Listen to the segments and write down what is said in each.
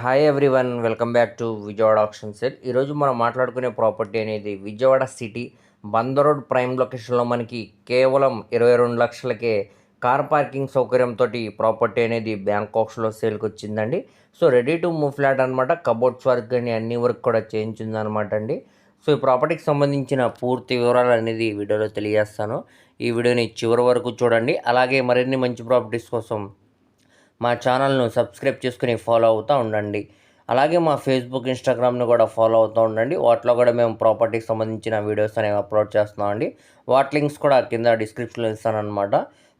Hi everyone welcome back to Vijayawada option set ఈరోజు మనం మాట్లాడుకునే ప్రాపర్టీ అనేది Vijayawada city Bandar road prime లొకేషన్లో మనకి కేవలం ఇరవై రెండు లక్షలకే కార్ పార్కింగ్ సౌకర్యంతో ప్రాపర్టీ అనేది బ్యాంకాక్స్లో సేల్కి వచ్చిందండి. So ready to move flat అనమాట కబోర్డ్స్ వర్క్ కానీ అన్ని వర్క్ కూడా చేయించింది అనమాట అండి. సో ఈ ప్రాపర్టీకి సంబంధించిన పూర్తి వివరాలు అనేది వీడియోలో తెలియజేస్తాను. ఈ వీడియోని చివరి వరకు చూడండి. అలాగే మరిన్ని మంచి ప్రాపర్టీస్ కోసం మా ఛానల్ను సబ్స్క్రైబ్ చేసుకుని ఫాలో అవుతూ ఉండండి. అలాగే మా ఫేస్బుక్ ఇన్స్టాగ్రామ్ను కూడా ఫాలో అవుతూ ఉండండి. వాటిలో కూడా మేము ప్రాపర్టీకి సంబంధించిన వీడియోస్ అనేవి అప్లోడ్ చేస్తున్నామండి వాటి లింక్స్ కూడా కింద డిస్క్రిప్షన్లో ఇస్తానన్నమాట.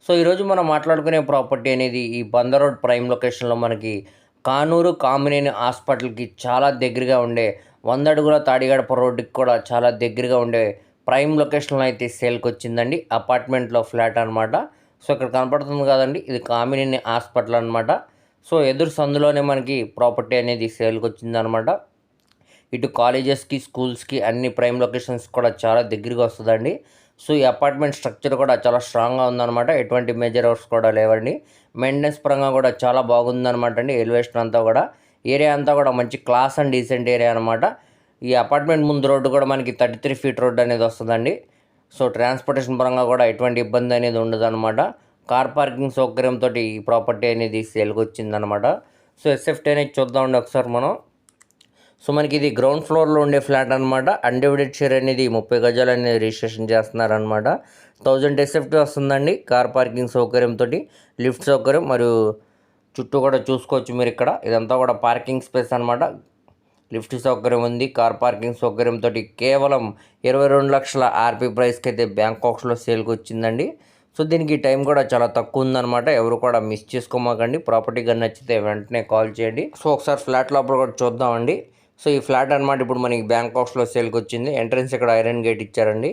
సో ఈరోజు మనం మాట్లాడుకునే ప్రాపర్టీ అనేది ఈ బందర్ రోడ్ ప్రైమ్ లొకేషన్లో మనకి కానూరు కామినేని హాస్పిటల్కి చాలా దగ్గరగా ఉండే వంద అడుగుల తాడిగడప రోడ్డుకి కూడా చాలా దగ్గరగా ఉండే ప్రైమ్ లొకేషన్లో అయితే సేల్కి వచ్చిందండి. అపార్ట్మెంట్లో ఫ్లాట్ అనమాట సో ఇక్కడ కనపడుతుంది కదండి. ఇది కామినేని హాస్పిటల్ అనమాట సో ఎదురు సందులోనే మనకి ప్రాపర్టీ అనేది సేల్కి వచ్చిందనమాట ఇటు కాలేజెస్కి స్కూల్స్కి అన్ని ప్రైమ్ లొకేషన్స్ కూడా చాలా దగ్గరగా వస్తుందండి. సో ఈ అపార్ట్మెంట్ స్ట్రక్చర్ కూడా చాలా స్ట్రాంగ్గా ఉందన్నమాట. ఎటువంటి మేజర్ వర్క్స్ కూడా లేవండి. మెయింటెనెన్స్ పరంగా కూడా చాలా బాగుందన్నమాట అండి. ఎలివేషన్ అంతా కూడా. ఏరియా అంతా కూడా మంచి క్లాస్ అండ్ డీసెంట్ ఏరియా అనమాట ఈ అపార్ట్మెంట్ ముందు రోడ్డు కూడా మనకి థర్టీ త్రీ ఫీట్ రోడ్ అనేది వస్తుందండి. సో ట్రాన్స్పోర్టేషన్ పరంగా కూడా ఎటువంటి ఇబ్బంది అనేది ఉండదు అనమాట కార్ పార్కింగ్ సౌకర్యంతో ఈ ప్రాపర్టీ అనేది సేల్కి వచ్చిందనమాట సో ఎస్ఎఫ్టీ అనేది చూద్దామండి ఒకసారి మనం. సో మనకి ఇది గ్రౌండ్ ఫ్లోర్లో ఉండే ఫ్లాట్ అనమాట అన్డివిడెడ్ షేర్ అనేది ముప్పై గజాలు అనేది రిజిస్ట్రేషన్ చేస్తున్నారనమాట థౌజండ్ ఎస్ఎఫ్టీ వస్తుందండి కార్ పార్కింగ్ సౌకర్యంతో లిఫ్ట్ సౌకర్యం మరియు చుట్టూ కూడా చూసుకోవచ్చు మీరు ఇక్కడ. ఇదంతా కూడా పార్కింగ్ స్పేస్ అనమాట లిఫ్ట్ సౌకర్యం ఉంది కార్ పార్కింగ్ సౌకర్యంతో కేవలం ఇరవై రెండు లక్షల ఆర్పీ ప్రైస్కి అయితే బ్యాంకాక్స్లో సేల్కి వచ్చిందండి సో దీనికి టైం కూడా చాలా తక్కువ ఉందన్నమాట. ఎవరు కూడా మిస్ చేసుకోమాకండి. ప్రాపర్టీ కానీ నచ్చితే వెంటనే కాల్ చేయండి. సో ఒకసారి ఫ్లాట్ లోపల కూడా చూద్దామండి. సో ఈ ఫ్లాట్ అనమాట ఇప్పుడు మనకి బ్యాంకాక్స్లో సేల్కి వచ్చింది ఎంట్రన్స్ ఇక్కడ ఐరన్ గేట్ ఇచ్చారండి.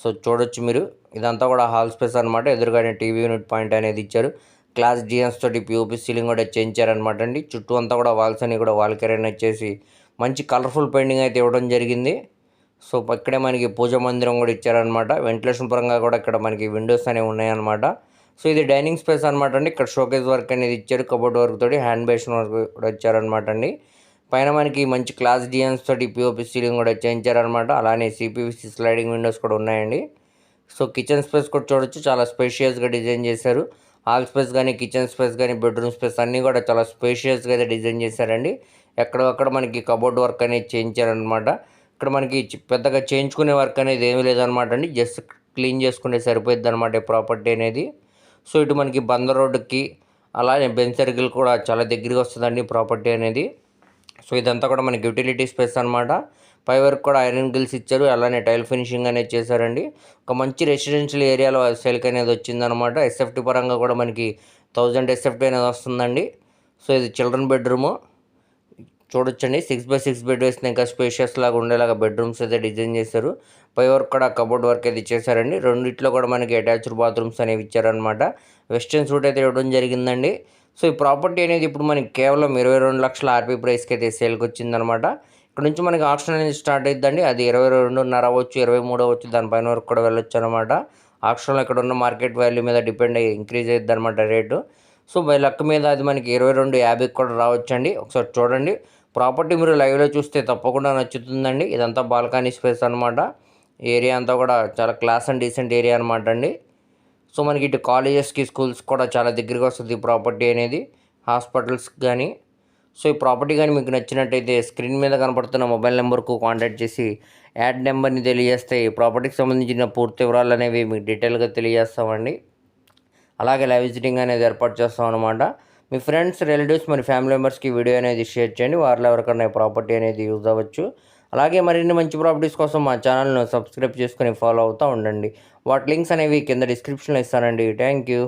సో చూడొచ్చు మీరు. ఇదంతా కూడా హాల్ స్పేస్ అనమాట ఎదురుగానే టీవీ యూనిట్ పాయింట్ అనేది ఇచ్చారు. క్లాస్ డిజైన్స్ తోటి పిఓపి సీలింగ్ కూడా చేయించారనమాట అండి. చుట్టూ అంతా కూడా వాల్స్ అని కూడా వాల్ కెరీర్ వచ్చేసి మంచి కలర్ఫుల్ పెయింటింగ్ అయితే ఇవ్వడం జరిగింది. సో ఇక్కడే మనకి పూజ మందిరం కూడా ఇచ్చారనమాట వెంటిలేషన్ పరంగా కూడా ఇక్కడ మనకి విండోస్ అనేవి ఉన్నాయన్నమాట. సో ఇది డైనింగ్ స్పేస్ అనమాట అండి. ఇక్కడ షోకేజ్ వర్క్ అనేది ఇచ్చారు. కబోర్డ్ వర్క్ తోటి హ్యాండ్ బేషన్ వర్క్ కూడా ఇచ్చారనమాట అండి. పైన మనకి మంచి క్లాస్ డిజైన్స్ తోటి పిఓపి సీలింగ్ కూడా చేయించారనమాట అలానే సిపివిసి స్లైడింగ్ విండోస్ కూడా ఉన్నాయండి. సో కిచెన్ స్పేస్ కూడా చూడొచ్చు. చాలా స్పేషియస్గా డిజైన్ చేశారు. హాల్ స్పేస్ కానీ కిచెన్ స్పేస్ కానీ బెడ్రూమ్ స్పేస్ అన్నీ కూడా చాలా స్పేషియస్గా అయితే డిజైన్ చేశారండి. ఎక్కడక్కడ మనకి కబోర్డ్ వర్క్ అనేది చేయించారనమాట ఇక్కడ మనకి పెద్దగా చేయించుకునే వర్క్ అనేది ఏమీ లేదనమాట అండి. జస్ట్ క్లీన్ చేసుకుంటే సరిపోద్ది అనమాట ప్రాపర్టీ అనేది. సో ఇటు మనకి బంద రోడ్డుకి అలానే బెన్ సర్కిల్ కూడా చాలా దగ్గరగా వస్తుందండి ప్రాపర్టీ అనేది. సో ఇదంతా కూడా మనకి యూటిలిటీ స్పేస్ అనమాట పై వరకు కూడా ఐరన్ గిల్స్ ఇచ్చారు. అలానే టైల్ ఫినిషింగ్ అనేది చేశారండి. ఒక మంచి రెసిడెన్షియల్ ఏరియాలో సెల్క్ అనేది వచ్చిందనమాట ఎస్ఎఫ్టీ పరంగా కూడా మనకి థౌజండ్ ఎస్ఎఫ్టీ అనేది వస్తుందండి. సో ఇది చిల్డ్రన్ బెడ్రూము. చూడొచ్చండి. సిక్స్ బై సిక్స్ బెడ్ వేసిన ఇంకా స్పేషియస్ లాగా ఉండేలాగా బెడ్రూమ్స్ అయితే డిజైన్ చేశారు. పై వర్క్ కూడా కబోర్డ్ వర్క్ అయితే చేశారండి. రెండిట్లో కూడా మనకి అటాచ్డ్ బాత్రూమ్స్ అనేవి ఇచ్చారనమాట వెస్టర్న్ సూట్ అయితే ఇవ్వడం జరిగిందండి. సో ఈ ప్రాపర్టీ అనేది ఇప్పుడు మనకి కేవలం ఇరవై రెండు లక్షల ఆర్పీ ప్రైస్కి అయితే సేల్కి వచ్చిందనమాట ఇక్కడ నుంచి మనకి ఆప్షన్ అనేది స్టార్ట్ అవుతుందండి అది ఇరవై రెండున్నర అవ్వచ్చు ఇరవై మూడు అవ్వచ్చు దానిపైన వరకు కూడా వెళ్ళొచ్చు అనమాట ఆప్షన్లో ఇక్కడ ఉన్న మార్కెట్ వాల్యూ మీద డిపెండ్ అయ్యి ఇంక్రీజ్ అవుతుంది అనమాట రేటు సో బై లక్ మీద అది మనకి ఇరవై రెండు యాభైకి కూడా రావచ్చండి. ఒకసారి చూడండి. ప్రాపర్టీ మీరు లైవ్లో చూస్తే తప్పకుండా నచ్చుతుందండి. ఇదంతా బాల్కనీ స్పేస్ అనమాట ఏరియా అంతా కూడా చాలా క్లాస్ అండ్ డీసెంట్ ఏరియా అనమాట అండి. సో మనకి ఇటు కాలేజెస్కి స్కూల్స్ కూడా చాలా దగ్గరగా వస్తుంది ఈ ప్రాపర్టీ అనేది. హాస్పిటల్స్ కానీ సో ఈ ప్రాపర్టీ కానీ మీకు నచ్చినట్టయితే స్క్రీన్ మీద కనపడుతున్న మొబైల్ నెంబర్కు కాంటాక్ట్ చేసి యాడ్ నెంబర్ని తెలియజేస్తే ఈ ప్రాపర్టీకి సంబంధించిన పూర్తి వివరాలు అనేవి మీకు డీటెయిల్గా తెలియజేస్తామండి. అలాగే లైవ్ విజిటింగ్ అనేది ఏర్పాటు చేస్తాం అనమాట మీ ఫ్రెండ్స్ రిలేటివ్స్ మరి ఫ్యామిలీ మెంబర్స్కి వీడియో అనేది షేర్ చేయండి. వారిలో ఎవరికైనా ప్రాపర్టీ అనేది యూజ్ అవ్వచ్చు. అలాగే మరిన్ని మంచి ప్రాపర్టీస్ కోసం మా ఛానల్ను సబ్స్క్రైబ్ చేసుకుని ఫాలో అవుతూ ఉండండి. వాటి లింక్స్ అనేవి కింద డిస్క్రిప్షన్లో ఇస్తానండి. Thank you.